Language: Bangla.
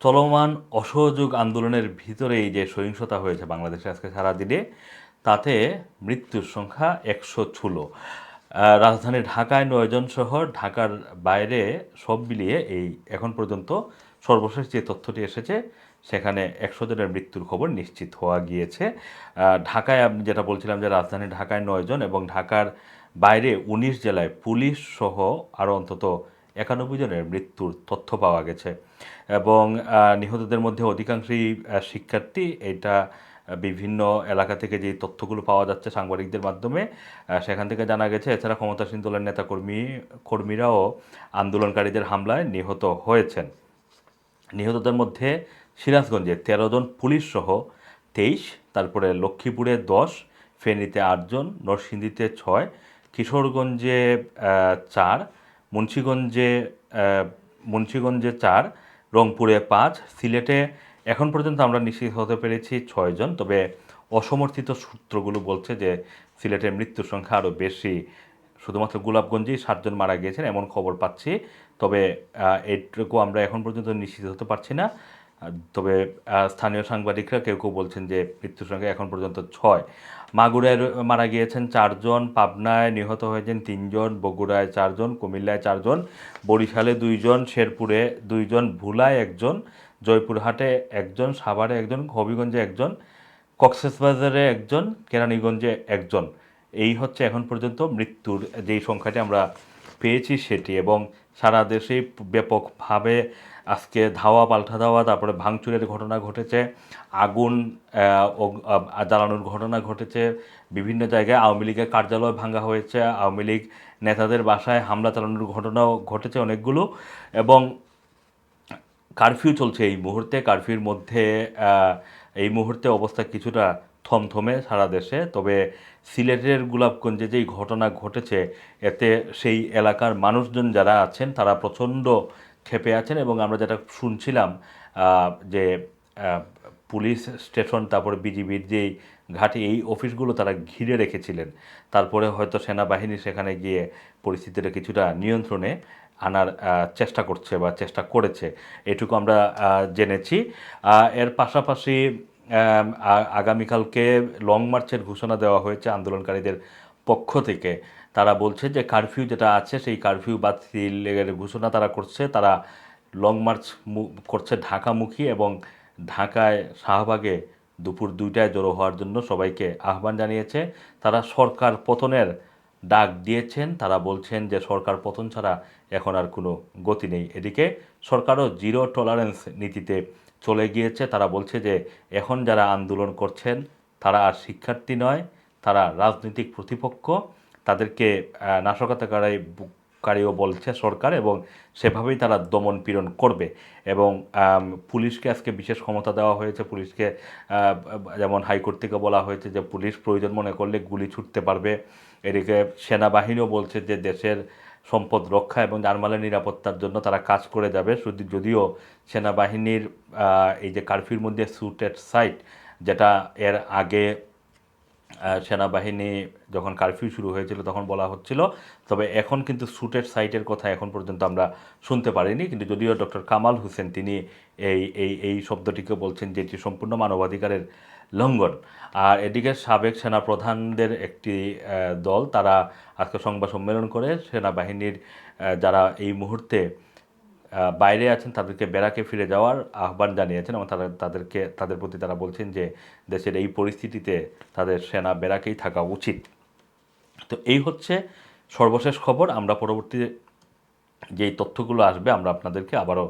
চলমান অসহযোগ আন্দোলনের ভিতরেই যে সহিংসতা হয়েছে বাংলাদেশে আজকে সারাদিনে, তাতে মৃত্যুর সংখ্যা একশো ছুলো। রাজধানী ঢাকায় নয়জন সহ ঢাকার বাইরে সব মিলিয়ে এই এখন পর্যন্ত সর্বশেষ যে তথ্যটি এসেছে, সেখানে একশো জনের মৃত্যুর খবর নিশ্চিত হওয়া গিয়েছে। ঢাকায় আমি যেটা বলছিলাম যে রাজধানী ঢাকায় নয়জন এবং ঢাকার বাইরে উনিশ জেলায় পুলিশ সহ আরও অন্তত একানব্বই জনের মৃত্যুর তথ্য পাওয়া গেছে। এবং নিহতদের মধ্যে অধিকাংশই শিক্ষার্থী। এটা বিভিন্ন এলাকা থেকে যে তথ্যগুলো পাওয়া যাচ্ছে সাংবাদিকদের মাধ্যমে সেখান থেকে জানা গেছে, এছাড়া ক্ষমতাসীন দলের নেতাকর্মী, কর্মীরাও আন্দোলনকারীদের হামলায় নিহত হয়েছেন। নিহতদের মধ্যে সিরাজগঞ্জে তেরো জন পুলিশ সহ তেইশ, তারপরে লক্ষ্মীপুরে দশ, ফেনীতে আটজন নরসিংদীতে ছয়, কিশোরগঞ্জে চার মুন্সীগঞ্জে মুন্সিগঞ্জে চার, রংপুরে পাঁচ, সিলেটে এখন পর্যন্ত আমরা নিশ্চিত হতে পেরেছি ছয়জন তবে অসমর্থিত সূত্রগুলো বলছে যে সিলেটের মৃত্যুর সংখ্যা আরও বেশি। শুধুমাত্র গোলাপগঞ্জেই সাতজন মারা গিয়েছেন, এমন খবর পাচ্ছি। তবে এটুকু আমরা এখন পর্যন্ত নিশ্চিত হতে পারছি না। তবে স্থানীয় সাংবাদিকরা কেউ কেউ বলছেন যে মৃত্যুর সংখ্যা এখন পর্যন্ত ছয়। মাগুরায় মারা গিয়েছেন চারজন, পাবনায় নিহত হয়েছেন তিনজন, বগুড়ায় চারজন, কুমিল্লায় চারজন, বরিশালে দুইজন, শেরপুরে দুইজন, ভুলায় একজন, জয়পুরহাটে একজন, সাভারে একজন, হবিগঞ্জে একজন, কক্সবাজারে একজন, কেরানীগঞ্জে একজন। এই হচ্ছে এখন পর্যন্ত মৃত্যুর যেই সংখ্যাটি আমরা পেয়েছি সেটি এবং সারা দেশেই ব্যাপকভাবে আজকে ধাওয়া পাল্টা ধাওয়া, তারপরে ভাঙচুরের ঘটনা ঘটেছে, আগুন জ্বালানোর ঘটনা ঘটেছে, বিভিন্ন জায়গায় আওয়ামী লীগের কার্যালয় ভাঙা হয়েছে, আওয়ামী লীগ নেতাদের বাসায় হামলা চালানোর ঘটনাও ঘটেছে অনেকগুলো এবং কারফিউ চলছে এই মুহূর্তে, কারফিউর মধ্যে এই মুহূর্তে অবস্থা কিছুটা থমথমে সারা দেশে, তবে সিলেটের গোলাপগঞ্জে যেই ঘটনা ঘটেছে, এতে সেই এলাকার মানুষজন যারা আছেন, তারা প্রচণ্ড ক্ষেপে আছেন এবং আমরা যেটা শুনছিলাম যে পুলিশ স্টেশন, তারপরে বিজিবির যেই ঘাঁটি, এই অফিসগুলো তারা ঘিরে রেখেছিলেন। তারপরে হয়তো সেনাবাহিনী সেখানে গিয়ে পরিস্থিতিটা কিছুটা নিয়ন্ত্রণে আনার চেষ্টা করছে বা চেষ্টা করেছে। এটুকু আমরা জেনেছি। এর পাশাপাশি আগামীকালকে লং মার্চের ঘোষণা দেওয়া হয়েছে আন্দোলনকারীদের পক্ষ থেকে। তারা বলছে যে, কারফিউ যেটা আছে, সেই কারফিউ বাতিলের ঘোষণা তারা করছে। তারা লং মার্চ করছে ঢাকামুখী এবং ঢাকায় শাহবাগে দুপুর দুইটায় জড়ো হওয়ার জন্য সবাইকে আহ্বান জানিয়েছে। তারা সরকার পতনের ডাক দিয়েছেন। তারা বলছেন যে, সরকার পতন ছাড়া এখন আর কোনো গতি নেই। এদিকে সরকারও জিরো টলারেন্স নীতিতে চলে গিয়েছে। তারা বলছে যে, এখন যারা আন্দোলন করছেন, তারা আর শিক্ষার্থী নয়। তারা রাজনৈতিক প্রতিপক্ষ তাদেরকে আহ, নাশকতাকারী কারীও বলছে সরকার এবং সেভাবেই তারা দমন পীড়ন করবে এবং পুলিশকে আজকে বিশেষ ক্ষমতা দেওয়া হয়েছে। পুলিশকে যেমন হাইকোর্ট থেকে বলা হয়েছে যে পুলিশ প্রয়োজন মনে করলে গুলি ছুটতে পারবে। এদিকে সেনাবাহিনীও বলছে যে দেশের সম্পদ রক্ষা এবং জানমালের নিরাপত্তার জন্য তারা কাজ করে যাবে। শুধু যদিও সেনাবাহিনীর এই যে কারফিউর মধ্যে সুটেড সাইট যেটা এর আগে সেনাবাহিনী যখন কারফিউ শুরু হয়েছিল তখন বলা হচ্ছিল, তবে এখন কিন্তু শুটের সাইটের কথা এখন পর্যন্ত আমরা শুনতে পারিনি, কিন্তু যদিও ডক্টর কামাল হোসেন তিনি এই এই এই শব্দটিকে বলছেন যে এটি সম্পূর্ণ মানবাধিকারের লঙ্ঘন। আর এদিকে সাবেক সেনাপ্রধানদের একটি দল, তারা আজকে সংবাদ সম্মেলন করে সেনাবাহিনীর যারা এই মুহূর্তে বাইরে আছেন, তাদেরকে বেড়াকে ফিরে যাওয়ার আহ্বান জানিয়েছেন এবং তারা তাদেরকে, তাদের প্রতি তারা বলছেন যে দেশের এই পরিস্থিতিতে তাদের সেনা বেড়াকেই থাকা উচিত। তো এই হচ্ছে সর্বশেষ খবর। আমরা পরবর্তী যেই তথ্যগুলো আসবে, আমরা আপনাদেরকে আবারও